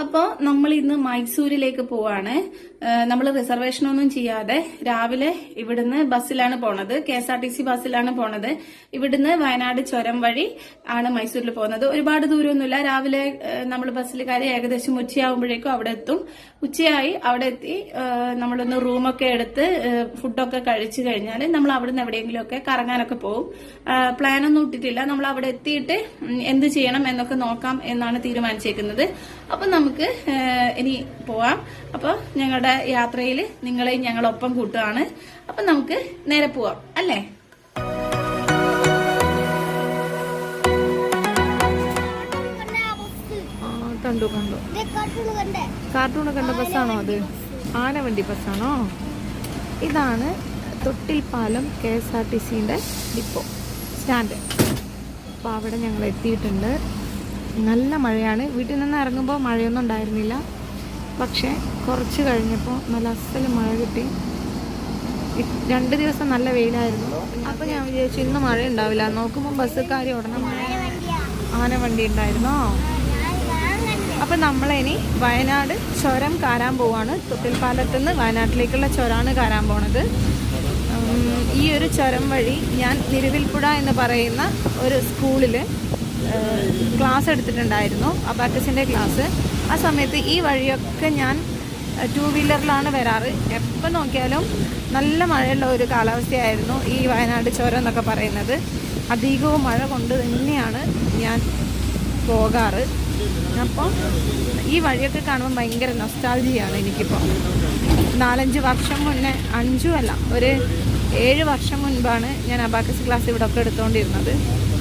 അപ്പോൾ നമ്മൾ ഇന്ന് മൈസൂരിലേക്ക് പോവാണ്. നമ്മൾ റിസർവേഷൻ ഒന്നും ചെയ്യാതെ രാവിലെ ഇവിടുന്ന് ബസ്സിലാണ് പോണത്. K S R T C ബസ്സിലാണ് പോണത്. ഇവിടുന്ന് വയനാട് ചുരം വഴി ആണ് മൈസൂരിൽ പോകുന്നത്. ഒരുപാട് ദൂരമൊന്നുമില്ല. രാവിലെ നമ്മൾ ബസ്സിൽ കയറി ഏകദേശം ഉച്ചയാകുമ്പോഴേക്കും അവിടെ എത്തും. ഉച്ചയായി അവിടെ എത്തി നമ്മളൊന്ന് റൂമൊക്കെ എടുത്ത് ഫുഡൊക്കെ കഴിച്ചു കഴിഞ്ഞാൽ നമ്മൾ അവിടുന്ന് എവിടെയെങ്കിലുമൊക്കെ കറങ്ങാനൊക്കെ പോകും പ്ലാൻ ഒന്നും ഇട്ടിട്ടില്ല. നമ്മൾ അവിടെ എത്തിയിട്ട് എന്ത് ചെയ്യണം എന്നൊക്കെ നോക്കാം എന്നാണ് തീരുമാനിച്ചേക്കുന്നത്. അപ്പൊ നമുക്ക് ഏഹ്, ഇനി പോവാം. അപ്പോൾ ഞങ്ങളുടെ യാത്രയിൽ നിങ്ങളെയും ഞങ്ങളൊപ്പം കൂട്ടുകയാണ് അപ്പൊ നമുക്ക് നേരെ പോവാം അല്ലേ? കണ്ടു കണ്ടു. കാർട്ടൂൺ കണ്ട? ബസ്സാണോ അത്? ആനവണ്ടി ബസ്സാണോ? ഇതാണ് Thottilpalam K S R T സിന്റെ ഡിപ്പോ സ്റ്റാൻഡ്. അപ്പോൾ അവിടെ ഞങ്ങൾ എത്തിയിട്ടുണ്ട്. നല്ല മഴയാണ്. വീട്ടിൽ നിന്ന് ഇറങ്ങുമ്പോൾ മഴയൊന്നും ഉണ്ടായിരുന്നില്ല. പക്ഷേ കുറച്ച് കഴിഞ്ഞപ്പോൾ നല്ല അസൽ മഴ കിട്ടി. രണ്ട് ദിവസം നല്ല വെയിലായിരുന്നു. അപ്പോൾ ഞാൻ വിചാരിച്ചു ഇന്ന് മഴ ഉണ്ടാവില്ല നോക്കുമ്പോൾ ബസ്സുകാർ ഉടനെ മഴ ആനവണ്ടി ഉണ്ടായിരുന്നോ? അപ്പം നമ്മളിനി വയനാട് ചുരം കാരാൻ പോവാണ്. തൊട്ടിൽപ്പാലത്ത് നിന്ന് വയനാട്ടിലേക്കുള്ള ചുരമാണ് കാരാൻ പോണത്. ഈ ഒരു ചുരം വഴി ഞാൻ നിരുവിൽപ്പുഴ എന്ന് പറയുന്ന ഒരു സ്കൂളിൽ ക്ലാസ് എടുത്തിട്ടുണ്ടായിരുന്നു അബാക്കസിന്റെ ക്ലാസ്. ആ സമയത്ത് ഈ വഴിയൊക്കെ ഞാൻ ടു വീലറിലാണ് വരാറ്. എപ്പോൾ നോക്കിയാലും നല്ല മഴയുള്ള ഒരു കാലാവസ്ഥയായിരുന്നു ഈ വയനാട് ചോരം എന്നൊക്കെ പറയുന്നത്. അധികവും മഴ കൊണ്ട് തന്നെയാണ് ഞാൻ പോകാറ്. അപ്പോൾ ഈ വഴിയൊക്കെ കാണുമ്പോൾ ഭയങ്കര നൊസ്റ്റാൾജിയാണ് എനിക്കിപ്പോൾ നാലഞ്ച് വർഷം മുന്നേ അഞ്ചുമല്ല ഒരു ഏഴ് വർഷം മുൻപാണ് ഞാൻ അബാക്കസ് ക്ലാസ് ഇവിടെ ഒക്കെ എടുത്തുകൊണ്ടിരുന്നത്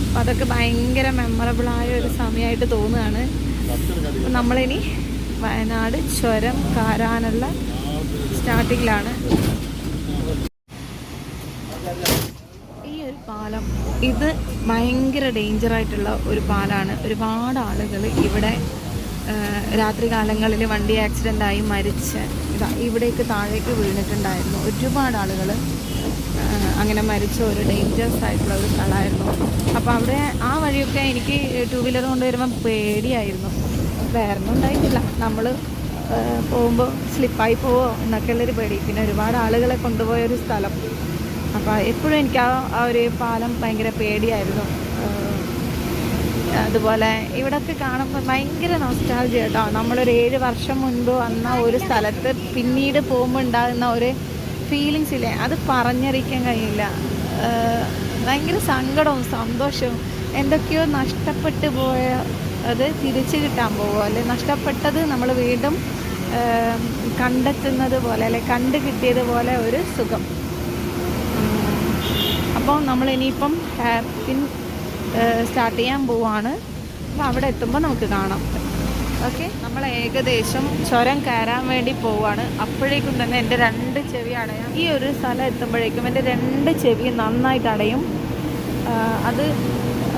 അപ്പോൾ അതൊക്കെ ഭയങ്കര മെമ്മറബിളായ ഒരു സമയമായിട്ട് തോന്നുകയാണ്. നമ്മളിനി വയനാട് ചുരം കാരാനുള്ള സ്റ്റാർട്ടിങ്ങിലാണ്. ഈ ഒരു പാലം ഇത് ഭയങ്കര ഡേഞ്ചർ ആയിട്ടുള്ള ഒരു പാലാണ്. ഒരുപാട് ആളുകൾ ഇവിടെ രാത്രി കാലങ്ങളിൽ വണ്ടി ആക്സിഡന്റായി മരിച്ച് ഇതാ ഇവിടേക്ക് താഴേക്ക് വീണിട്ടുണ്ടായിരുന്നു. ഒരുപാട് ആളുകൾ അങ്ങനെ മരിച്ച ഒരു ഡേഞ്ചറസ് ആയിട്ടുള്ള ഒരു സ്ഥലമായിരുന്നു. അപ്പോൾ അവിടെ ആ വഴിയൊക്കെ എനിക്ക് ടൂ വീലർ കൊണ്ടുവരുമ്പോൾ പേടിയായിരുന്നു. വേറെ ഉണ്ടായിട്ടില്ല. നമ്മൾ പോകുമ്പോൾ സ്ലിപ്പായി പോവോ എന്നൊക്കെയുള്ളൊരു പേടി. പിന്നെ ഒരുപാട് ആളുകളെ കൊണ്ടുപോയ ഒരു സ്ഥലം. അപ്പോൾ എപ്പോഴും എനിക്ക് ആ ആ ഒരു പാലം ഭയങ്കര പേടിയായിരുന്നു. അതുപോലെ ഇവിടൊക്കെ കാണുമ്പോൾ ഭയങ്കര നൊസ്റ്റാൾജി കേട്ടോ നമ്മളൊരു ഏഴ് വർഷം മുൻപ് വന്ന ഒരു സ്ഥലത്ത് പിന്നീട് പോകുമ്പോൾ ഉണ്ടാകുന്ന ഒരു ഫീലിങ്സ് ഇല്ലേ? അത് പറഞ്ഞറിയിക്കാൻ കഴിയില്ല. ഭയങ്കര സങ്കടവും സന്തോഷവും എന്തൊക്കെയോ നഷ്ടപ്പെട്ടു പോയ അത് തിരിച്ചു കിട്ടാൻ പോകുമോ അല്ലെ നഷ്ടപ്പെട്ടത് നമ്മൾ വീണ്ടും കണ്ടെത്തുന്നത് പോലെ അല്ലെ കണ്ടു കിട്ടിയതുപോലെ ഒരു സുഖം. അപ്പോൾ നമ്മൾ ഇനിയിപ്പം ഹാപ്പിൻ സ്റ്റാർട്ട് ചെയ്യാൻ പോവാണ്. അപ്പോൾ അവിടെ എത്തുമ്പോൾ നമുക്ക് കാണാം. ഓക്കെ. നമ്മൾ ഏകദേശം ചുരം കയറാൻ വേണ്ടി പോവാണ്. അപ്പോഴേക്കും തന്നെ എന്റെ രണ്ട് ചെവി അടയാം. ഈ ഒരു സ്ഥലം എത്തുമ്പോഴേക്കും എന്റെ രണ്ട് ചെവി നന്നായിട്ട് അടയും. അത്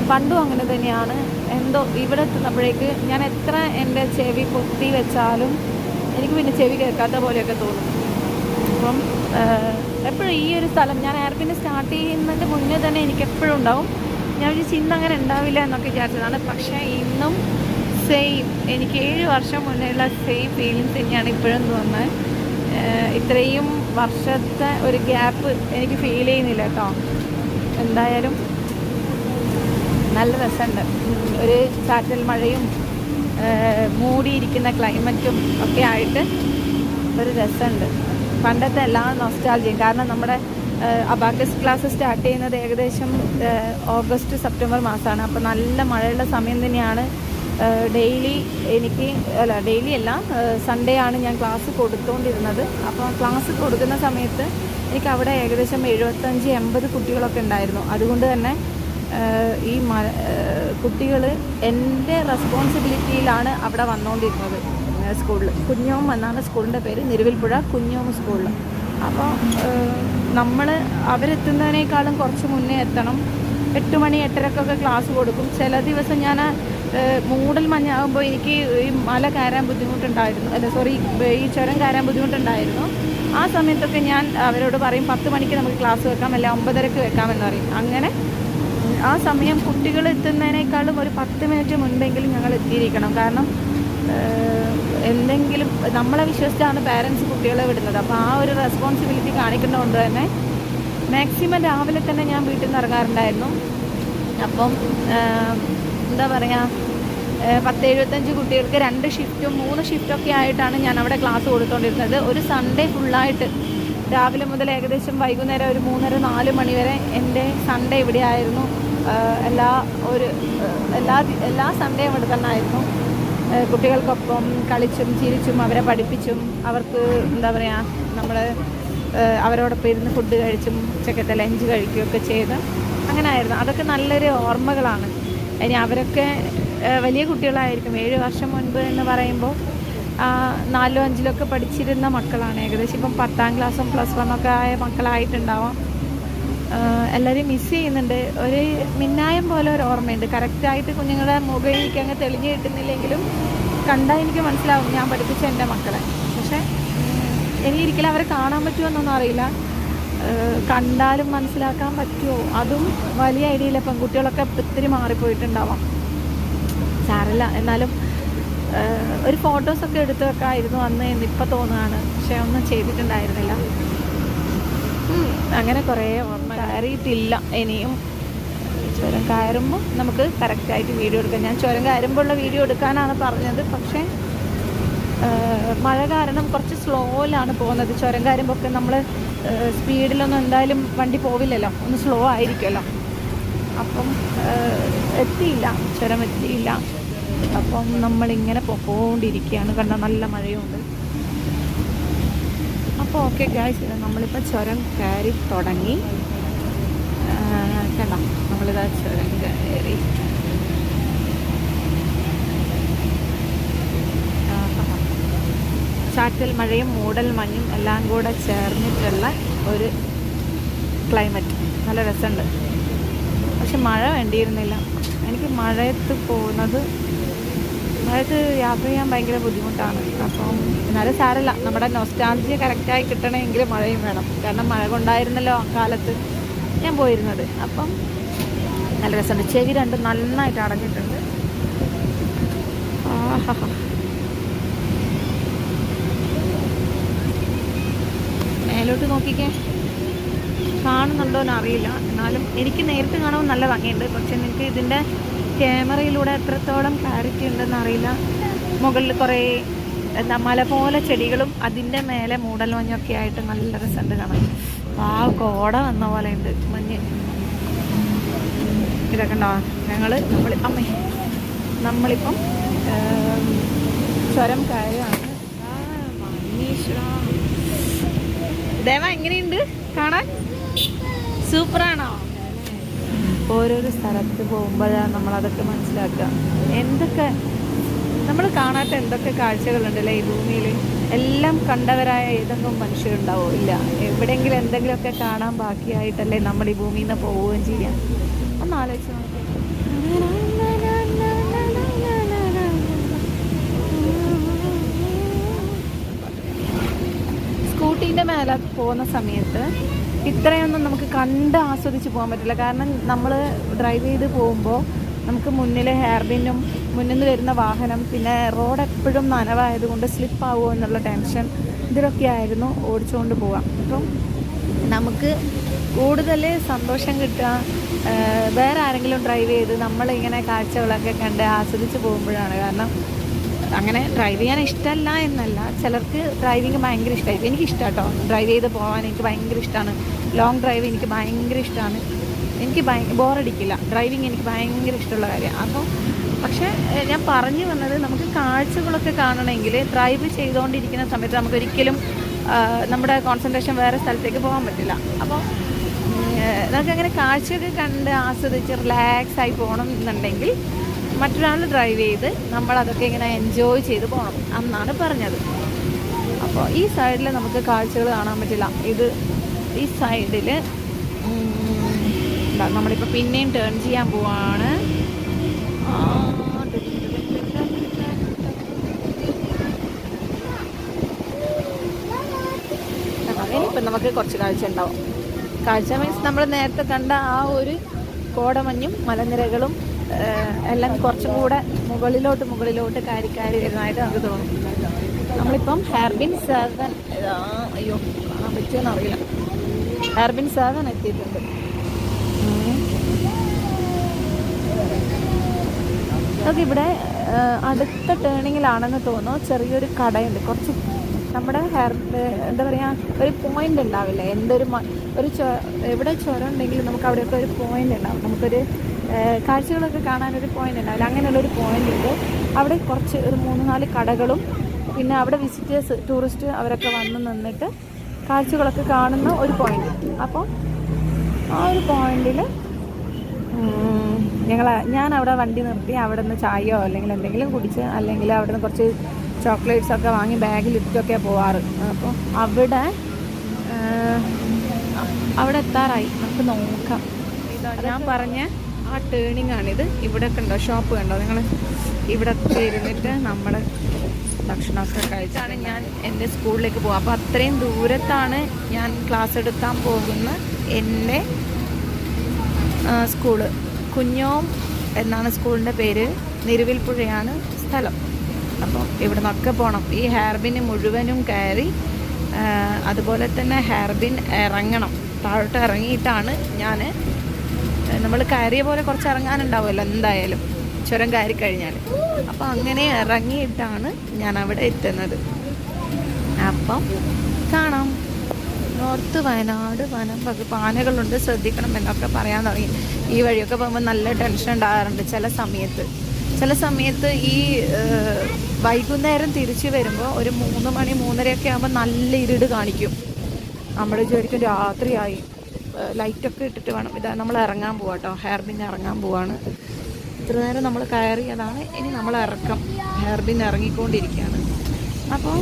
പണ്ടും അങ്ങനെ തന്നെയാണ്. എന്തോ ഇവിടെ എത്തുന്നപ്പോഴേക്ക് ഞാൻ എത്ര എന്റെ ചെവി പൊത്തി വെച്ചാലും എനിക്ക് പിന്നെ ചെവി കേൾക്കാത്ത പോലെയൊക്കെ തോന്നും. അപ്പം എപ്പോഴും ഈ ഒരു സ്ഥലം ഞാൻ എയർപിന്നെ സ്റ്റാർട്ട് ചെയ്യുന്നതിന്റെ മുന്നേ തന്നെ എനിക്ക് എപ്പോഴും ഉണ്ടാവും. ഞാൻ ഒരു ചിന്ത അങ്ങനെ ഉണ്ടാവില്ല എന്നൊക്കെ വിചാരിച്ചതാണ്. പക്ഷേ ഇന്നും സെയിം എനിക്ക് ഏഴ് വർഷം മുന്നേയുള്ള സെയിം ഫീലിങ്സ് തന്നെയാണ് ഇപ്പോഴും തോന്നുന്നത്. ഇത്രയും വർഷത്തെ ഒരു ഗ്യാപ്പ് എനിക്ക് ഫീൽ ചെയ്യുന്നില്ല കേട്ടോ. എന്തായാലും നല്ല രസമുണ്ട്. ഒരു ചാറ്റൽ മഴയും മൂടിയിരിക്കുന്ന ക്ലൈമറ്റും ഒക്കെ ആയിട്ട് ഒരു രസമുണ്ട്. പണ്ടത്തെ എല്ലാ നൊസ്റ്റാൾജിയും കാരണം നമ്മുടെ അബാക്കസ് ക്ലാസ് സ്റ്റാർട്ട് ചെയ്യുന്നത് ഏകദേശം ഓഗസ്റ്റ് സെപ്റ്റംബർ മാസമാണ്. അപ്പോൾ നല്ല മഴയുള്ള സമയം തന്നെയാണ് ഡെയിലി എനിക്ക് അല്ല ഡെയിലി അല്ല സൺഡേ ആണ് ഞാൻ ക്ലാസ് കൊടുത്തുകൊണ്ടിരുന്നത് അപ്പോൾ ക്ലാസ് കൊടുക്കുന്ന സമയത്ത് എനിക്ക് അവിടെ ഏകദേശം എഴുപത്തഞ്ച് എൺപത് കുട്ടികളൊക്കെ ഉണ്ടായിരുന്നു. അതുകൊണ്ട് തന്നെ ഈ കുട്ടികൾ എന്റെ റെസ്പോൺസിബിലിറ്റിയിലാണ് അവിടെ വന്നുകൊണ്ടിരുന്നത് സ്കൂളിൽ കുഞ്ഞോം എന്നാണ് സ്കൂളിന്റെ പേര്. നിരുവിൽപ്പുഴ കുഞ്ഞോം സ്കൂളിൽ അപ്പോൾ നമ്മൾ അവരെത്തുന്നതിനേക്കാളും കുറച്ച് മുന്നേ എത്തണം. എട്ട് മണി എട്ടരക്കൊക്കെ ക്ലാസ് കൊടുക്കും. ചില ദിവസം ഞാൻ മൂടൽ മഞ്ഞാകുമ്പോൾ എനിക്ക് ഈ മല കയറാൻ ബുദ്ധിമുട്ടുണ്ടായിരുന്നു. അല്ല സോറി ഈ ചുരം കയറാൻ ബുദ്ധിമുട്ടുണ്ടായിരുന്നു. ആ സമയത്തൊക്കെ ഞാൻ അവരോട് പറയും പത്ത് മണിക്ക് നമുക്ക് ക്ലാസ് വെക്കാം അല്ല ഒമ്പതരക്ക് വെക്കാമെന്ന് പറയും. അങ്ങനെ ആ സമയം കുട്ടികൾ എത്തുന്നതിനേക്കാളും ഒരു പത്ത് മിനിറ്റ് മുൻപെങ്കിലും ഞങ്ങൾ എത്തിയിരിക്കണം. കാരണം എന്തെങ്കിലും നമ്മളെ വിശ്വസിച്ചാണ് പാരൻസ് കുട്ടികളെ വിടുന്നത്. അപ്പോൾ ആ ഒരു റെസ്പോൺസിബിലിറ്റി കാണിക്കുന്നതുകൊണ്ട് തന്നെ മാക്സിമം രാവിലെ തന്നെ ഞാൻ വീട്ടിൽ നിന്ന് ഇറങ്ങാറുണ്ടായിരുന്നു. അപ്പം എന്താ പറയുക പത്ത് എഴുപത്തഞ്ച് കുട്ടികൾക്ക് രണ്ട് ഷിഫ്റ്റും മൂന്ന് ഷിഫ്റ്റൊക്കെ ആയിട്ടാണ് ഞാൻ അവിടെ ക്ലാസ് കൊടുത്തുകൊണ്ടിരുന്നത് ഒരു സൺഡേ ഫുള്ളായിട്ട് രാവിലെ മുതൽ ഏകദേശം വൈകുന്നേരം ഒരു മൂന്നര നാല് മണി വരെ എന്റെ സൺഡേ ഇവിടെ ആയിരുന്നു എല്ലാ ഒരു എല്ലാ എല്ലാ സൺഡേയും ഇവിടെ തന്നെ ആയിരുന്നു. കുട്ടികൾക്കൊപ്പം കളിച്ചും ചിരിച്ചും അവരെ പഠിപ്പിച്ചും അവർക്ക് എന്താ പറയുക നമ്മൾ അവരോടൊപ്പം ഇരുന്ന് ഫുഡ് കഴിച്ചും ഉച്ചക്കത്തെ ലഞ്ച് കഴിക്കുകയൊക്കെ ചെയ്ത് അങ്ങനെ ആയിരുന്നു. അതൊക്കെ നല്ലൊരു ഓർമ്മകളാണ്. ഇനി അവരൊക്കെ വലിയ കുട്ടികളായിരിക്കും. ഏഴ് വർഷം മുൻപ് എന്ന് പറയുമ്പോൾ നാലോ അഞ്ചിലൊക്കെ പഠിച്ചിരുന്ന മക്കളാണ് ഏകദേശം. ഇപ്പം പത്താം ക്ലാസ്സും പ്ലസ് വണ്ണൊക്കെ ആയ മക്കളായിട്ടുണ്ടാവാം. എല്ലാവരും മിസ് ചെയ്യുന്നുണ്ട്. ഒരു മിന്നായം പോലെ ഒരു ഓർമ്മയുണ്ട്. കറക്റ്റായിട്ട് കുഞ്ഞുങ്ങളുടെ മുഖം അങ്ങ് തെളിഞ്ഞു കിട്ടുന്നില്ലെങ്കിലും കണ്ടാൽ എനിക്ക് മനസ്സിലാവും ഞാൻ പഠിപ്പിച്ച എന്റെ മക്കളെ. പക്ഷേ ഇനി ഒരിക്കലും അവരെ കാണാൻ പറ്റുമോ എന്നൊന്നും അറിയില്ല. കണ്ടാലും മനസ്സിലാക്കാൻ പറ്റുമോ അതും വലിയ ഐഡിയ ഇല്ല പെൺകുട്ടികളൊക്കെ ഒത്തിരി മാറിപ്പോയിട്ടുണ്ടാവാം. സാരല്ല എന്നാലും ഒരു ഫോട്ടോസൊക്കെ എടുത്തു വെക്കാമായിരുന്നു അന്ന് എന്നിപ്പോൾ തോന്നുകയാണ്. പക്ഷെ ഒന്നും ചെയ്തിട്ടുണ്ടായിരുന്നില്ല. അങ്ങനെ കുറേ ഓർമ്മ കയറിയിട്ടില്ല. ഇനിയും ചുരം കയറുമ്പോൾ നമുക്ക് കറക്റ്റായിട്ട് വീഡിയോ എടുക്കാം. ഞാൻ ചുരം കയറുമ്പോൾ ഉള്ള വീഡിയോ എടുക്കാനാണ് പറഞ്ഞത്. പക്ഷേ മഴ കാരണം കുറച്ച് സ്ലോയിലാണ് പോകുന്നത്. ചുരം കയറുമ്പോൾ ഒക്കെ നമ്മൾ സ്പീഡിലൊന്നും എന്തായാലും വണ്ടി പോവില്ലല്ലോ. ഒന്ന് സ്ലോ ആയിരിക്കുമല്ലോ. അപ്പം എത്തിയില്ല. ചുരം എത്തിയില്ല. അപ്പം നമ്മളിങ്ങനെ പൊക്കോണ്ടിരിക്കുകയാണ് കണ്ട നല്ല മഴയുണ്ട്. അപ്പോൾ ഓക്കെ ഗായ്സ് നമ്മളിപ്പോൾ ചുരം കയറി തുടങ്ങി. കണ്ട നമ്മളിതാ ചുരം കയറി ആഹാ. ചാറ്റൽ മഴയും മൂടൽ മഞ്ഞും എല്ലാം കൂടെ ചേർന്നിട്ടുള്ള ഒരു ക്ലൈമറ്റ്. നല്ല രസമുണ്ട്. പക്ഷെ മഴ വേണ്ടിയിരുന്നില്ല. എനിക്ക് മഴയത്ത് പോകുന്നത് മഴയത്ത് യാത്ര ചെയ്യാൻ ഭയങ്കര ബുദ്ധിമുട്ടാണ്. അപ്പം എന്നാലും സാരല്ല നമ്മുടെ നൊസ്റ്റാൾജിയ കറക്റ്റായി കിട്ടണമെങ്കിൽ മഴയും വേണം. കാരണം മഴ കൊണ്ടായിരുന്നല്ലോ ആ കാലത്ത് ഞാൻ പോയിരുന്നത്. അപ്പം നല്ല രസമുണ്ട്. ചെവി രണ്ടും നന്നായിട്ട് അടഞ്ഞിട്ടുണ്ട്. ആഹാ മേലോട്ട് നോക്കിക്കേ. കാണുന്നുണ്ടോ എന്ന് അറിയില്ല എന്നാലും എനിക്ക് നേരിട്ട് കാണാൻ നല്ല ഭംഗിയുണ്ട്. പക്ഷെ നിങ്ങൾക്ക് ഇതിന്റെ ക്യാമറയിലൂടെ എത്രത്തോളം ക്ലാരിറ്റി ഉണ്ടെന്ന് അറിയില്ല മുകളിൽ കുറേ എന്താ മല പോലെ ചെടികളും അതിന്റെ മേലെ മൂടൽ മഞ്ഞൊക്കെ ആയിട്ട് നല്ല രസമുണ്ട് കാണാൻ. ആ കോട വന്ന പോലെ ഉണ്ട് മഞ്ഞ്. ഇതൊക്കെ ഉണ്ടോ ഞങ്ങൾ നമ്മൾ അമ്മേ നമ്മളിപ്പം സ്വരം ആ, മഞ്ഞീശ്വരാ. ദേവ എങ്ങനെയുണ്ട്? കാണാൻ? സൂപ്പറാണോ? ഓരോരോ സ്ഥലത്ത് പോകുമ്പോഴാണ് നമ്മളതൊക്കെ മനസ്സിലാക്കുക. എന്തൊക്കെ നമ്മൾ കാണാത്ത എന്തൊക്കെ കാഴ്ചകളുണ്ടല്ലേ ഈ ഭൂമിയിൽ എല്ലാം കണ്ടവരായ ഏതെങ്കിലും മനുഷ്യരുണ്ടാവോ? ഇല്ല. എവിടെയെങ്കിലും എന്തെങ്കിലുമൊക്കെ കാണാൻ ബാക്കിയായിട്ടല്ലേ നമ്മൾ ഈ ഭൂമിയിൽ നിന്ന് പോവുകയും ചെയ്യാം. ഒന്ന് ആലോചിച്ച് സ്കൂട്ടീന്റെ മേലെ പോകുന്ന സമയത്ത് ഇത്രയൊന്നും നമുക്ക് കണ്ട് ആസ്വദിച്ച് പോകാൻ പറ്റില്ല. കാരണം നമ്മൾ ഡ്രൈവ് ചെയ്ത് പോകുമ്പോൾ നമുക്ക് മുന്നിൽ ഹെയർ പിന്നും മുന്നിൽ നിന്ന് വരുന്ന വാഹനം പിന്നെ റോഡ് എപ്പോഴും നനവായതുകൊണ്ട് സ്ലിപ്പ് ആവുമോ എന്നുള്ള ടെൻഷൻ ഇതിലൊക്കെ ആയിരുന്നു ഓടിച്ചുകൊണ്ട് പോവാം. അപ്പം നമുക്ക് കൂടുതൽ സന്തോഷം കിട്ടുക. വേറെ ആരെങ്കിലും ഡ്രൈവ് ചെയ്ത് നമ്മളിങ്ങനെ കാഴ്ചകളൊക്കെ കണ്ട് ആസ്വദിച്ച് പോകുമ്പോഴാണ് കാരണം അങ്ങനെ ഡ്രൈവ് ചെയ്യാൻ ഇഷ്ടമല്ല എന്നല്ല. ചിലർക്ക് ഡ്രൈവിങ് ഭയങ്കര ഇഷ്ടമായിരിക്കും എനിക്ക് ഇഷ്ടം കേട്ടോ ഡ്രൈവ് ചെയ്ത് പോകാൻ എനിക്ക് ഭയങ്കര ഇഷ്ടമാണ് ലോങ് ഡ്രൈവ് എനിക്ക് ഭയങ്കര ഇഷ്ടമാണ് എനിക്ക് ബോറടിക്കില്ല ഡ്രൈവിങ് എനിക്ക് ഭയങ്കര ഇഷ്ടമുള്ള കാര്യമാണ് അപ്പോൾ പക്ഷേ ഞാൻ പറഞ്ഞു വന്നത് നമുക്ക് കാഴ്ചകളൊക്കെ കാണണമെങ്കിൽ ഡ്രൈവ് ചെയ്തുകൊണ്ടിരിക്കുന്ന സമയത്ത് നമുക്കൊരിക്കലും നമ്മുടെ കോൺസെൻട്രേഷൻ വേറെ സ്ഥലത്തേക്ക് പോകാൻ പറ്റില്ല. അപ്പോൾ നമുക്കങ്ങനെ കാഴ്ചയൊക്കെ കണ്ട് ആസ്വദിച്ച് റിലാക്സ് ആയി പോകണം എന്നുണ്ടെങ്കിൽ മറ്റൊരാൾ ഡ്രൈവ് ചെയ്ത് നമ്മൾ അതൊക്കെ ഇങ്ങനെ എൻജോയ് ചെയ്ത് പോകണം എന്നാണ് പറഞ്ഞത്. അപ്പോൾ ഈ സൈഡിൽ നമുക്ക് കാഴ്ചകൾ കാണാൻ പറ്റില്ല. ഇത് ഈ സൈഡിൽ നമ്മളിപ്പോൾ പിന്നെയും ടേൺ ചെയ്യാൻ പോവാണ്. ഇനിയിപ്പം നമുക്ക് കുറച്ച് കാഴ്ച ഉണ്ടാവും. കാഴ്ച മീൻസ് നമ്മൾ നേരത്തെ കണ്ട ആ ഒരു കോടമഞ്ഞും മലനിരകളും എല്ലാം കുറച്ചും കൂടെ മുകളിലോട്ട് മുകളിലോട്ട് കാരി കാരി വരുന്നതായിട്ട് നമുക്ക് തോന്നും നമ്മളിപ്പം ഹെർബിൻ സെവൻ അയ്യോ കാണാൻ പറ്റുമെന്ന് അറിയില്ല ഹെർബിൻ സെവൻ എത്തിയിട്ടുണ്ട്. നമുക്ക് ഇവിടെ അടുത്ത ടേണിങ്ങിലാണെന്ന് തോന്നുന്നു. ചെറിയൊരു കടയുണ്ട്. കുറച്ച് നമ്മുടെ ഹെയർ എന്താ പറയുക ഒരു പോയിന്റ് ഉണ്ടാവില്ലേ? എന്തൊരു ഒരു എവിടെ ചുരം ഉണ്ടെങ്കിലും നമുക്ക് അവിടെയൊക്കെ ഒരു പോയിന്റ് ഉണ്ടാവും. നമുക്കൊരു കാഴ്ചകളൊക്കെ കാണാനൊരു പോയിന്റ് ഉണ്ടാവില്ല അങ്ങനെയുള്ളൊരു പോയിന്റ് ഉണ്ട്. അവിടെ കുറച്ച് ഒരു മൂന്ന് നാല് കടകളും പിന്നെ അവിടെ വിസിറ്റേഴ്സ് ടൂറിസ്റ്റ് അവരൊക്കെ വന്ന് നിന്നിട്ട് കാഴ്ചകളൊക്കെ കാണുന്ന ഒരു പോയിന്റ് അപ്പോൾ ആ ഒരു പോയിന്റിൽ ഞങ്ങൾ ഞാൻ അവിടെ വണ്ടി നിർത്തി അവിടെ നിന്ന് ചായയോ അല്ലെങ്കിൽ എന്തെങ്കിലും കുടിച്ച് അല്ലെങ്കിൽ അവിടെ നിന്ന് കുറച്ച് ചോക്ലേറ്റ്സ് ഒക്കെ വാങ്ങി ബാഗിൽ ഇട്ടൊക്കെ പോവാറ്. അപ്പോൾ അവിടെ അവിടെ എത്താറായി. നമുക്ക് നോക്കാം. ഞാൻ പറഞ്ഞ ആ ടേണിംഗ് ആണിത്. ഇവിടെ കണ്ടോ ഷോപ്പ് കണ്ടോ? നിങ്ങൾ ഇവിടെ ഇരുന്നിട്ട് നമ്മൾ ഭക്ഷണമൊക്കെ കഴിച്ചാണ് ഞാൻ എന്റെ സ്കൂളിലേക്ക് പോകുക. അപ്പോൾ അത്രയും ദൂരത്താണ് ഞാൻ ക്ലാസ് എടുക്കാൻ പോകുന്ന എന്റെ സ്കൂൾ. കുഞ്ഞോം എന്നാണ് സ്കൂളിന്റെ പേര്. നിരുവിൽപ്പുഴയാണ് സ്ഥലം. അപ്പോൾ ഇവിടെ നിന്നൊക്കെ പോകണം. ഈ ഹെയർബിന് മുഴുവനും കയറി അതുപോലെ തന്നെ ഹെയർബിൻ ഇറങ്ങണം. താഴോട്ട് ഇറങ്ങിയിട്ടാണ് ഞാൻ നമ്മൾ കയറിയ പോലെ കുറച്ച് ഇറങ്ങാനുണ്ടാവുമല്ലോ എന്തായാലും. ചുരം കയറി കഴിഞ്ഞാൽ അപ്പോൾ അങ്ങനെ ഇറങ്ങിയിട്ടാണ് ഞാൻ അവിടെ എത്തുന്നത്. അപ്പം കാണാം. നോർത്ത് വയനാട് വനം വകുപ്പ് ആനകളുണ്ട്. ശ്രദ്ധിക്കണം എന്നൊക്കെ പറയാൻ തുടങ്ങി. ഈ വഴിയൊക്കെ പോകുമ്പോൾ നല്ല ടെൻഷൻ ഉണ്ടാകാറുണ്ട് ചില സമയത്ത്. ചില സമയത്ത് ഈ വൈകുന്നേരം തിരിച്ചു വരുമ്പോൾ ഒരു മൂന്ന് മണി മൂന്നരയൊക്കെ ആകുമ്പോൾ നല്ല ഇരുട് കാണിക്കും. നമ്മൾ വിചാരിക്കും രാത്രിയായി. ലൈറ്റൊക്കെ ഇട്ടിട്ട് വേണം. ഇതാ നമ്മൾ ഇറങ്ങാൻ പോവാം കേട്ടോ ഹെയർബിൻ ഇറങ്ങാൻ പോവാണ്. ഇത്ര നേരം നമ്മൾ കയറിയതാണ്. ഇനി നമ്മൾ ഇറക്കം. ഹെയർബിൻ ഇറങ്ങിക്കൊണ്ടിരിക്കുകയാണ്. അപ്പോൾ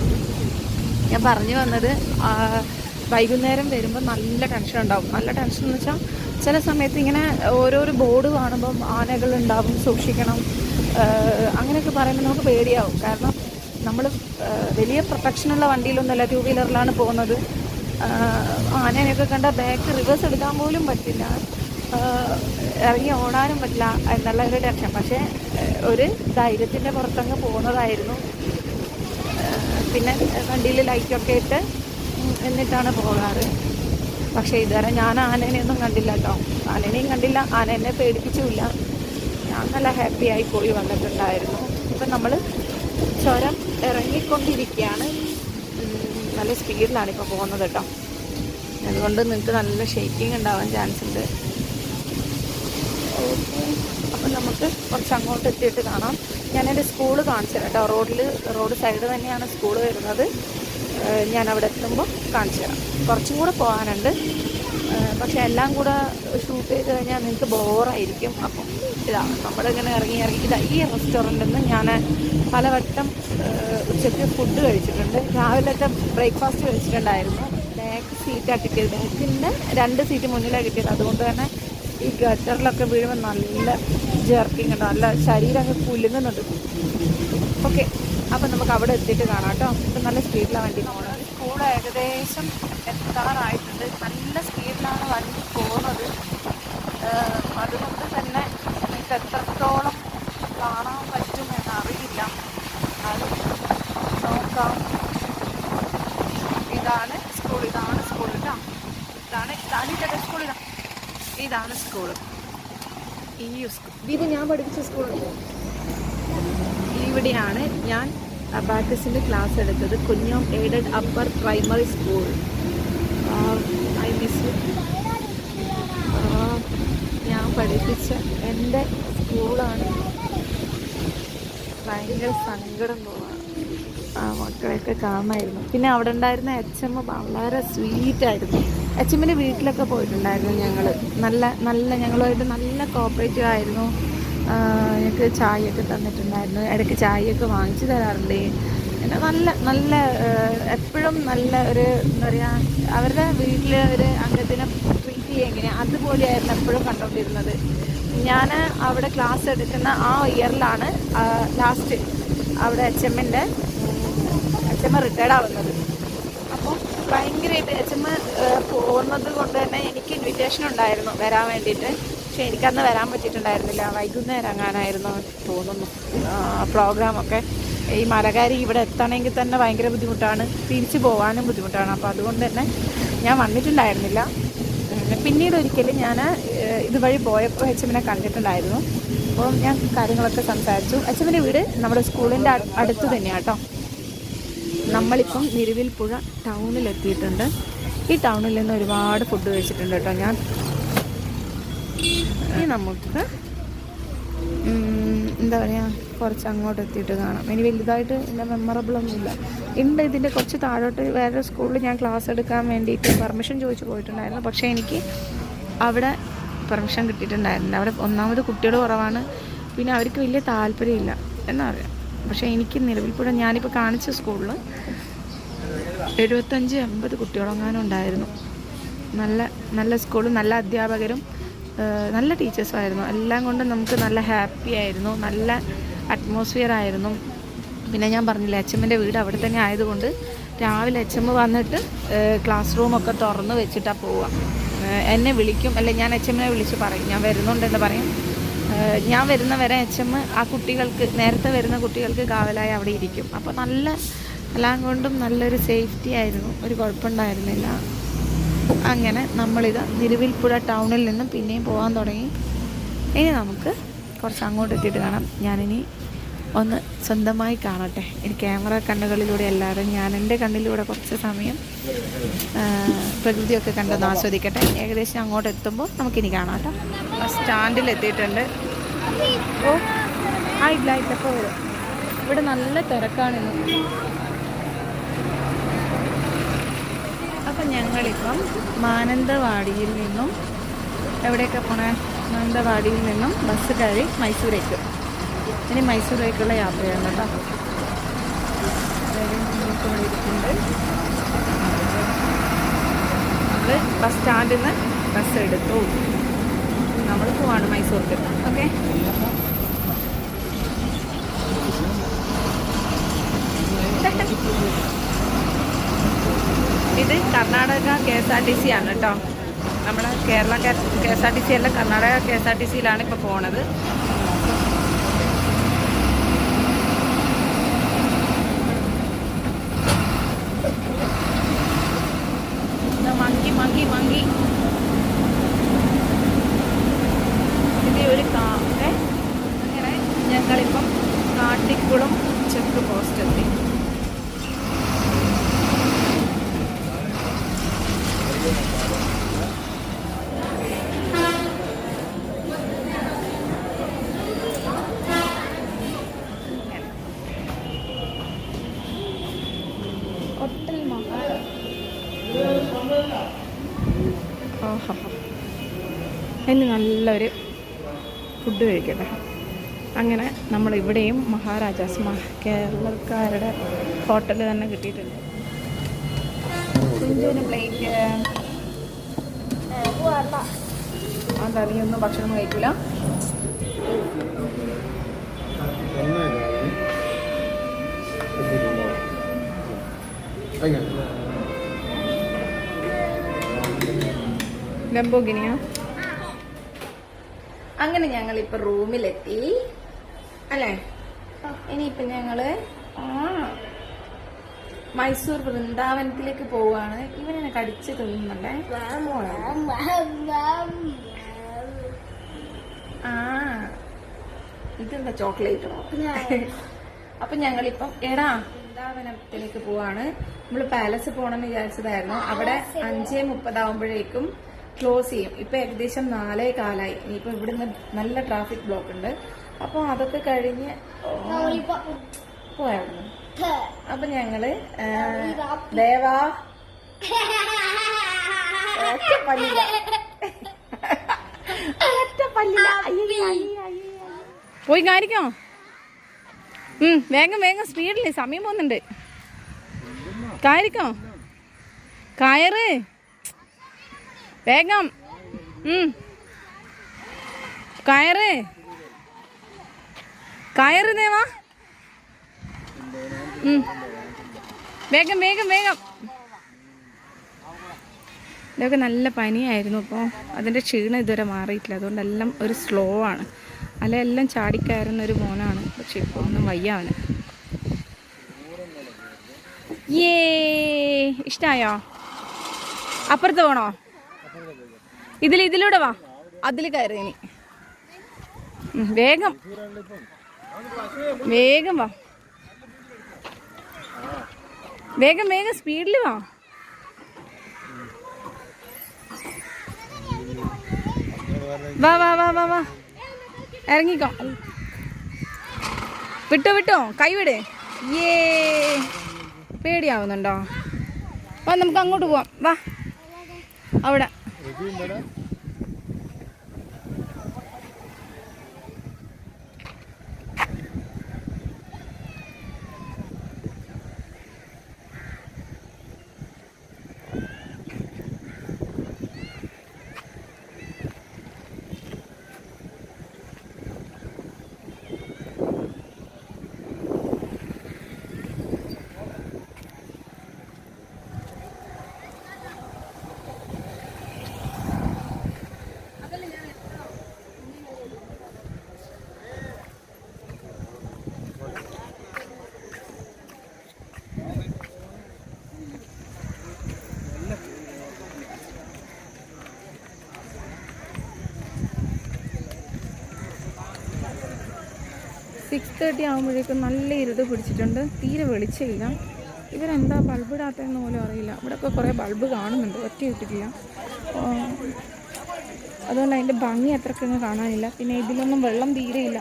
ഞാൻ പറഞ്ഞു വന്നത് വൈകുന്നേരം വരുമ്പോൾ നല്ല ടെൻഷൻ ഉണ്ടാവും. നല്ല ടെൻഷൻ എന്ന് വെച്ചാൽ ചില സമയത്ത് ഇങ്ങനെ ഓരോരോ ബോർഡ് കാണുമ്പം ആനകൾ ഉണ്ടാവും സൂക്ഷിക്കണം. അങ്ങനെയൊക്കെ പറയുമ്പോൾ നമുക്ക് പേടിയാവും. കാരണം നമ്മൾ വലിയ പ്രൊട്ടക്ഷനുള്ള വണ്ടിയിലൊന്നുമല്ല ടു വീലറിലാണ് പോകുന്നത്. ആനേനെയൊക്കെ കണ്ട ബാക്ക് റിവേഴ്സ് എടുക്കാൻ പോലും പറ്റില്ല. ഇറങ്ങി ഓടാനും പറ്റില്ല. എന്നുള്ള ഒരു ടെൻഷൻ പക്ഷേ ഒരു ധൈര്യത്തിന്റെ പുറത്തങ്ങ് പോകുന്നതായിരുന്നു. പിന്നെ വണ്ടിയിൽ ലൈറ്റൊക്കെ ഇട്ട് എന്നിട്ടാണ് പോകാറ്. പക്ഷേ ഇതുവരെ ഞാൻ ആനേനെയൊന്നും കണ്ടില്ല കേട്ടോ ആനേനെയും കണ്ടില്ല. ആനേനെ പേടിപ്പിച്ചുമില്ല. ഞാൻ നല്ല ഹാപ്പിയായി പോയി വന്നിട്ടുണ്ടായിരുന്നു. ഇപ്പം നമ്മൾ ചുരം ഇറങ്ങിക്കൊണ്ടിരിക്കുകയാണ്. നല്ല സ്പീഡിലാണ് ഇപ്പോൾ പോകുന്നത് കേട്ടോ. അതുകൊണ്ട് നിങ്ങൾക്ക് നല്ല ഷേക്കിംഗ് ഉണ്ടാവാൻ ചാൻസ് ഉണ്ട്. അപ്പം നമുക്ക് കുറച്ച് അങ്ങോട്ട് എത്തിയിട്ട് കാണാം. ഞാൻ സ്കൂൾ കാണിച്ചു തരാം കേട്ടോ. റോഡിൽ റോഡ് സൈഡ് തന്നെയാണ് സ്കൂൾ വരുന്നത്. ഞാൻ അവിടെ എത്തുമ്പോൾ കാണിച്ചു തരാം. കുറച്ചും കൂടെ പോകാനുണ്ട്. പക്ഷേ എല്ലാം കൂടെ ഷൂട്ട് ചെയ്ത് കഴിഞ്ഞാൽ നിങ്ങൾക്ക് ബോറായിരിക്കും അപ്പം ഇതാ നമ്മളിങ്ങനെ ഇറങ്ങി ഇറങ്ങി. ഇതാ ഈ റെസ്റ്റോറന്റിൽ നിന്ന് ഞാൻ പലവട്ടം ഉച്ചയ്ക്ക് ഫുഡ് കഴിച്ചിട്ടുണ്ട്. രാവിലത്തെ ബ്രേക്ക്ഫാസ്റ്റ് കഴിച്ചിട്ടുണ്ടായിരുന്നു. ബാക്ക് സീറ്റാണ് കിട്ടിയത്. ബാക്കിന്റെ രണ്ട് സീറ്റ് മുന്നിലാണ് കിട്ടിയത്. അതുകൊണ്ട് തന്നെ ഈ ഗട്ടറിലൊക്കെ വീഴുമ്പോൾ നല്ല ജെർക്കിങ് ഉണ്ട്. നല്ല ശരീരം അങ്ങ് കുലുങ്ങുന്നുണ്ട്. ഓക്കെ അപ്പം നമുക്ക് അവിടെ എത്തിയിട്ട് കാണാം കേട്ടോ. ഇപ്പം നല്ല സ്പീഡിലാണ് വണ്ടി പോകുന്നത് സ്കൂൾ ഏകദേശം എത്താറായിട്ടുണ്ട്. നല്ല സ്പീഡിലാണ് വണ്ടി പോകുന്നത്. അതുകൊണ്ട് തന്നെ നിങ്ങൾക്ക് എത്രത്തോളം കാണാൻ പറ്റുമെന്ന് അറിയില്ല. അത് നോക്കാം. ഇതാണ് സ്കൂൾ ഇതാണ് സ്കൂൾ കേട്ടോ ഇതാണ് ഇതാണ് സ്കൂൾ ഇതാ ഇതാണ് സ്കൂൾ ഈ സ്കൂൾ ഇത് ഞാൻ പഠിപ്പിച്ച സ്കൂൾ ഇവിടെയാണ് ഞാൻ അബാക്കസിന്റെ ക്ലാസ് എടുത്തത്. Kunhome aided upper primary school I miss ഞാൻ പഠിപ്പിച്ച എന്റെ സ്കൂളാണ്. ഭയങ്കര സങ്കടം തോന്നാണ് ആ മക്കളെയൊക്കെ കാണുമായിരുന്നു പിന്നെ അവിടെ ഉണ്ടായിരുന്ന എച്ച് എം വളരെ സ്വീറ്റായിരുന്നു എച്ച് എമ്മിന്റെ വീട്ടിലൊക്കെ പോയിട്ടുണ്ടായിരുന്നു ഞങ്ങൾ നല്ല നല്ല ഞങ്ങളുമായിട്ട് നല്ല കോപ്പറേറ്റീവ് ആയിരുന്നു. ഞങ്ങൾക്ക് ചായയൊക്കെ തന്നിട്ടുണ്ടായിരുന്നു. ഇടയ്ക്ക് ചായയൊക്കെ വാങ്ങിച്ചു തരാറുണ്ട്. പിന്നെ നല്ല നല്ല എപ്പോഴും നല്ല ഒരു എന്താ പറയുക അവരുടെ വീട്ടിലെ ഒരു അംഗത്തിനെ എങ്ങനെയാണ് അതുപോലെയായിരുന്നു എപ്പോഴും കണ്ടുകൊണ്ടിരുന്നത് ഞാൻ അവിടെ ക്ലാസ് എടുക്കുന്ന ആ ഇയറിലാണ് ലാസ്റ്റ് അവിടെ എച്ച് എമ്മിന്റെ എച്ച് എം റിട്ടയർഡ് ആവുന്നത്. അപ്പോൾ ഭയങ്കരമായിട്ട് എച്ച് എം പോകുന്നത് കൊണ്ട് തന്നെ എനിക്ക് ഇൻവിറ്റേഷൻ ഉണ്ടായിരുന്നു വരാൻ വേണ്ടിയിട്ട്. പക്ഷെ എനിക്കന്ന് വരാൻ പറ്റിയിട്ടുണ്ടായിരുന്നില്ല. വൈകുന്നേരം അങ്ങാനായിരുന്നു തോന്നുന്നു. പ്രോഗ്രാമൊക്കെ ഈ മലകാരി ഇവിടെ എത്തണമെങ്കിൽ തന്നെ ഭയങ്കര ബുദ്ധിമുട്ടാണ്. തിരിച്ചു പോകാനും ബുദ്ധിമുട്ടാണ്. അപ്പോൾ അതുകൊണ്ട് തന്നെ ഞാൻ വന്നിട്ടുണ്ടായിരുന്നില്ല. പിന്നീട് ഒരിക്കലും ഞാൻ ഇതുവഴി പോയപ്പോൾ എച്ചമ്മിനെ കണ്ടിട്ടുണ്ടായിരുന്നു. അപ്പോൾ ഞാൻ കാര്യങ്ങളൊക്കെ സംസാരിച്ചു. എച്ചമ്മിന്റെ വീട് നമ്മുടെ സ്കൂളിന്റെ അടുത്ത് തന്നെയാണ് കേട്ടോ നമ്മളിപ്പം നിരുവിൽപ്പുഴ ടൗണിൽ എത്തിയിട്ടുണ്ട് ഈ ടൗണിൽ നിന്ന് ഒരുപാട് ഫുഡ് കഴിച്ചിട്ടുണ്ട് കേട്ടോ ഞാൻ. നമുക്ക് എന്താ പറയുക കുറച്ച് അങ്ങോട്ട് എത്തിയിട്ട് കാണാം. ഇനി വലുതായിട്ട് എന്റെ മെമ്മറബിൾ ഒന്നുമില്ല. ഉണ്ട് ഇതിന്റെ കുറച്ച് താഴോട്ട് വേറെ സ്കൂളിൽ ഞാൻ ക്ലാസ് എടുക്കാൻ വേണ്ടിയിട്ട് പെർമിഷൻ ചോദിച്ചു പോയിട്ടുണ്ടായിരുന്നു. പക്ഷേ എനിക്ക് അവിടെ പെർമിഷൻ കിട്ടിയിട്ടുണ്ടായിരുന്നില്ല. അവിടെ ഒന്നാമത് കുട്ടികൾ കുറവാണ്. പിന്നെ അവർക്ക് വലിയ താല്പര്യമില്ല എന്നറിയാം പക്ഷേ എനിക്ക് നിലവിൽ പോലും ഞാനിപ്പോൾ കാണിച്ച സ്കൂളിൽ എഴുപത്തഞ്ച് എൺപത് കുട്ടികളെങ്ങാനും ഉണ്ടായിരുന്നു. നല്ല നല്ല സ്കൂളും നല്ല അധ്യാപകരും നല്ല ടീച്ചേഴ്സും ആയിരുന്നു. എല്ലാം കൊണ്ടും നമുക്ക് നല്ല ഹാപ്പി ആയിരുന്നു. നല്ല അറ്റ്മോസ്ഫിയർ ആയിരുന്നു. പിന്നെ ഞാൻ പറഞ്ഞില്ല അച്ഛമ്മന്റെ വീട് അവിടെ തന്നെ ആയതുകൊണ്ട് രാവിലെ അച്ഛമ്മ വന്നിട്ട് ക്ലാസ് റൂമൊക്കെ തുറന്ന് വെച്ചിട്ടാണ് പോവുക. എന്നെ വിളിക്കും. അല്ലെ ഞാൻ അച്ഛമ്മനെ വിളിച്ച് പറയും. ഞാൻ വരുന്നുണ്ടെന്ന് പറയും. ഞാൻ വരുന്ന വരെ എച്ച് എം ആ കുട്ടികൾക്ക് നേരത്തെ വരുന്ന കുട്ടികൾക്ക് കാവലായി അവിടെ ഇരിക്കും. അപ്പോൾ നല്ല എല്ലാം കൊണ്ടും നല്ലൊരു സേഫ്റ്റി ആയിരുന്നു. ഒരു കുഴപ്പമുണ്ടായിരുന്നില്ല. അങ്ങനെ നമ്മളിത് നിരുവിൽപ്പുഴ ടൗണിൽ നിന്നും പിന്നെയും പോകാൻ തുടങ്ങി. ഇനി നമുക്ക് കുറച്ച് അങ്ങോട്ട് എത്തിയിട്ട് കാണാം. ഞാനിനി ഒന്ന് സ്വന്തമായി കാണട്ടെ. ഇനി ക്യാമറ കണ്ണുകളിലൂടെ അല്ലാതെ ഞാൻ എന്റെ കണ്ണിലൂടെ കുറച്ച് സമയം പ്രകൃതിയൊക്കെ കണ്ടൊന്ന് ആസ്വദിക്കട്ടെ. ഏകദേശം അങ്ങോട്ട് എത്തുമ്പോൾ നമുക്കിനി കാണാം കേട്ടോ. സ്റ്റാൻഡിൽ എത്തിയിട്ടുണ്ട്. ഓ ആ ഇല്ല ഇല്ല ഇപ്പോൾ ഇവിടെ നല്ല തിരക്കാണിന്ന് അപ്പം ഞങ്ങളിപ്പം മാനന്തവാടിയിൽ നിന്നും എവിടെയൊക്കെ പോണേ? മാനന്തവാടിയിൽ നിന്നും ബസ് കയറി മൈസൂരേക്ക്. ഇനി മൈസൂരേക്കുള്ള യാത്രയാണ് കേട്ടോ. നമ്മൾ ബസ് സ്റ്റാൻഡിൽ നിന്ന് ബസ് എടുത്തു. നമ്മൾ പോവാണ് മൈസൂർക്ക്. ഓക്കെ? ഇത് Karnataka K S R T C ആണ് കേട്ടോ. നമ്മുടെ Kerala K S R T C അല്ല Karnataka K S R T സിയിലാണ് ഇപ്പോൾ പോണത്. മങ്കി മങ്കി മങ്കി ഇത് ഒരു കാ ഏ? അങ്ങനെ ഞങ്ങളിപ്പം കാട്ടിക്കുളം ചെക്ക് പോസ്റ്റ് എത്തി ഹോട്ടൽ മഹാര ഓഹോ ഇനി നല്ലൊരു ഫുഡ് കഴിക്കട്ടെ. അങ്ങനെ നമ്മൾ ഇവിടെയും മഹാരാജാസ് കേരളക്കാരുടെ ഹോട്ടൽ തന്നെ കിട്ടിയിട്ടുണ്ട്. അതറിയൊന്നും പ്ലേറ്റ് ഭക്ഷണം കഴിക്കില്ല ലംബോഗിനിയാ? അങ്ങനെ ഞങ്ങൾ ഇപ്പൊ റൂമിലെത്തി. അല്ലേ? ഇനിയിപ്പൊ ഞങ്ങൾ മൈസൂർ വൃന്ദാവനത്തിലേക്ക് പോവാണ്. ഇവനെ കടിച്ച് തിന്നുന്നുണ്ടേ ആ ഇതെന്താ ചോക്ലേറ്റോ? അപ്പൊ ഞങ്ങളിപ്പം എടാ വൃന്ദാവനത്തിലേക്ക് പോവാണ്. നമ്മൾ പാലസ് പോണെന്ന് വിചാരിച്ചതായിരുന്നു. അവിടെ അഞ്ചേ മുപ്പതാവുമ്പോഴേക്കും ക്ലോസ് ചെയ്യും. ഇപ്പൊ ഏകദേശം നാലേ കാലായി. ഇനിയിപ്പോ ഇവിടുന്ന് നല്ല ട്രാഫിക് ബ്ലോക്ക് ഉണ്ട്. അപ്പൊ അതൊക്കെ കഴിഞ്ഞ് പോയായിരുന്നു. അപ്പൊ ഞങ്ങൾ ദേവാ. ഒറ്റ പല്ലില്ല ഒറ്റ പല്ലില്ല. പോയി കാണിക്കോ. ഉം വേഗം വേഗം സ്പീഡിൽ സമയം പോകുന്നുണ്ട്. കാരിക്കോ കയറ്. വേഗം. കയറ്. കയറ് ദേവാ. വേഗം വേഗം വേഗം. ഇതൊക്കെ നല്ല പനിയായിരുന്നു അപ്പോൾ അതിന്റെ ക്ഷീണം ഇതുവരെ മാറിയിട്ടില്ല. അതുകൊണ്ടെല്ലാം ഒരു സ്ലോ ആണ്. അല്ല എല്ലാം ചാടിക്കയറുന്ന ഒരു മോനാണ്. പക്ഷെ ഇപ്പോൾ ഒന്നും വയ്യ അവന്. ഏ ഇഷ്ടായോ? അപ്പുറത്ത് പോണോ? ഇതിൽ ഇതിലൂടെ വാ. അതിൽ കയറി ഇനി വേഗം. വേഗം വാ. വേഗം വേഗം സ്പീഡിൽ വാ. വാ വാ വാ വാ വാ. ഇറങ്ങിക്കോ. വിട്ടോ വിട്ടോ. കൈവിട്. ഏ പേടിയാവുന്നുണ്ടോ? വാ നമുക്ക് അങ്ങോട്ട് പോവാം. വാ. അവിടെ. Ödeyim ben സിക്സ് തേർട്ടി ആകുമ്പോഴേക്കും നല്ല ഇരുട് പിടിച്ചിട്ടുണ്ട്. തീരെ വെളിച്ചമില്ല. ഇവരെന്താ ബൾബ് ഇടാത്തതെന്ന് പോലും അറിയില്ല. ഇവിടെയൊക്കെ കുറേ ബൾബ് കാണുന്നുണ്ട്. ഒറ്റ ഇട്ടിട്ടില്ല. അതുകൊണ്ട് അതിന്റെ ഭംഗി അത്രക്കങ്ങ് കാണാനില്ല. പിന്നെ ഇതിലൊന്നും വെള്ളം തീരെയില്ല.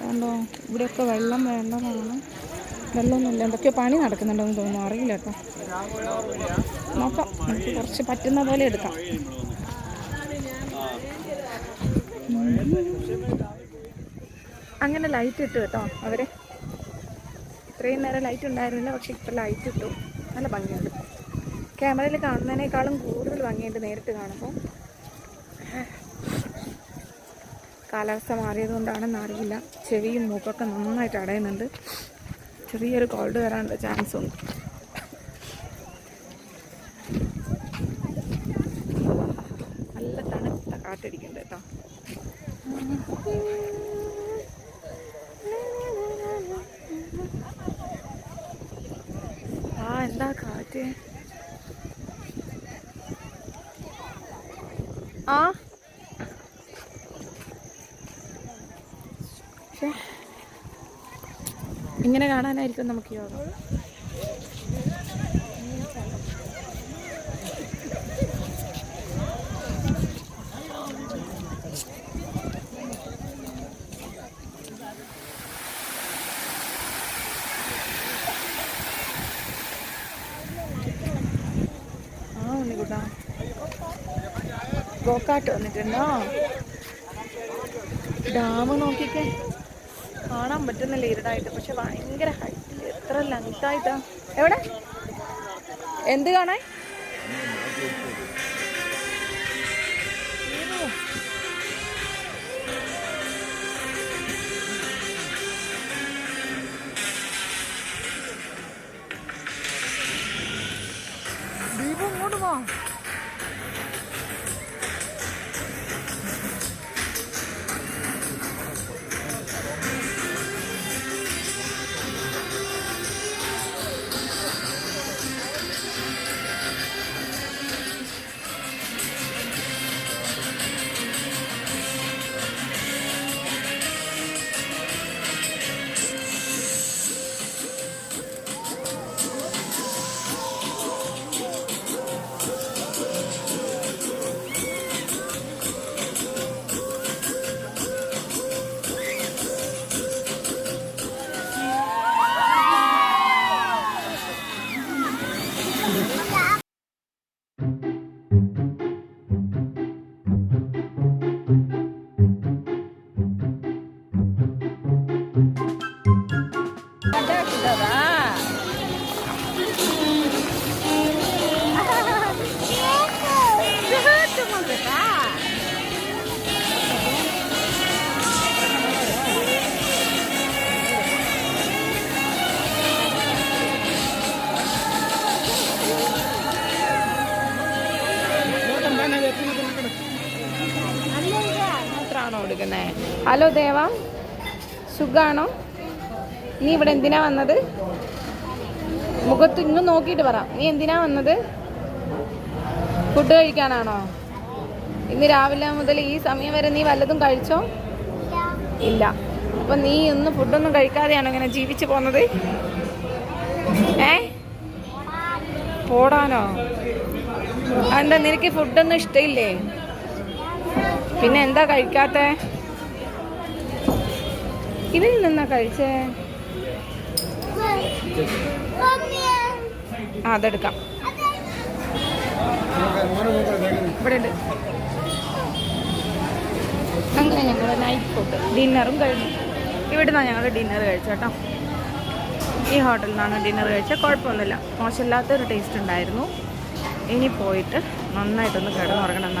അതുകൊണ്ടോ ഇവിടെയൊക്കെ വെള്ളം വേണ്ടതാണ്. വെള്ളമൊന്നുമില്ല. എന്തൊക്കെയോ പണി നടക്കുന്നുണ്ടെന്ന് തോന്നുന്നു. അറിയില്ല കേട്ടോ. നോക്കാം. നമുക്ക് കുറച്ച് പറ്റുന്ന പോലെ എടുക്കാം. അങ്ങനെ ലൈറ്റ് ഇട്ടു കേട്ടോ അവർ ഇത്രയും നേരം ലൈറ്റ് ഉണ്ടായിരുന്നില്ല പക്ഷെ ഇപ്പോൾ ലൈറ്റ് ഇട്ടു. നല്ല ഭംഗിയുണ്ട്. ക്യാമറയിൽ കാണുന്നതിനേക്കാളും കൂടുതൽ ഭംഗിയുണ്ട് നേരിട്ട് കാണുമ്പോൾ കാലാവസ്ഥ മാറിയത് കൊണ്ടാണെന്ന് അറിയില്ല. ചെവിയും മൂക്കൊക്കെ നന്നായിട്ട് അടയുന്നുണ്ട്. ചെറിയൊരു കോൾഡ് വരാനുള്ള ചാൻസ് ഉണ്ട് നല്ല തണുത്ത കാറ്റടിക്കുന്നുണ്ട് കേട്ടോ ആ എന്താ കാറ്റ് ആ ശ്ശേ. ഇങ്ങനെ കാണാനായിരിക്കും നമുക്ക് യോഗ. ഗോക്കാട്ട് വന്നിട്ടുണ്ടോ? ഡാം നോക്കിക്കേ. കാണാൻ പറ്റുന്നില്ല ഇരുടായിട്ട് പക്ഷെ ഭയങ്കര ഹൈറ്റ് എത്ര ലെങ്ത് ആയിട്ടാ? എവിടെ? എന്ത് കാണാൻ? സുഖാണോ? നീ ഇവിടെ എന്തിനാ വന്നത്? മുഖത്ത് ഇന്ന് നോക്കിയിട്ട് പറ. നീ എന്തിനാ വന്നത്? ഫുഡ് കഴിക്കാനാണോ? ഇന്ന് രാവിലെ മുതൽ ഈ സമയം വരെ നീ വല്ലതും കഴിച്ചോ? ഇല്ല. അപ്പൊ നീ ഒന്ന് ഫുഡൊന്നും കഴിക്കാതെയാണോ ഇങ്ങനെ ജീവിച്ചു പോന്നത്? ഏ? പോടാനോ? എന്താ നിനക്ക് ഫുഡൊന്നും ഇഷ്ടമില്ലേ? പിന്നെ എന്താ കഴിക്കാത്ത? ഇതിൽ നിന്നാ കഴിച്ചേ? അതെടുക്കാം. ഇവിടെ അങ്ങനെ ഞങ്ങൾ നൈറ്റ് ഫുഡ് ഡിന്നറും കഴിഞ്ഞു. ഇവിടുന്നാണ് ഞങ്ങൾ ഡിന്നർ കഴിച്ചേട്ടോ ഈ ഹോട്ടലിൽ നിന്നാണ് ഡിന്നർ കഴിച്ചത്. കുഴപ്പമൊന്നുമില്ല. മോശമില്ലാത്തൊരു ടേസ്റ്റ് ഉണ്ടായിരുന്നു. ഇനി പോയിട്ട് നന്നായിട്ടൊന്ന് കിടന്നുറങ്ങണം. നല്ല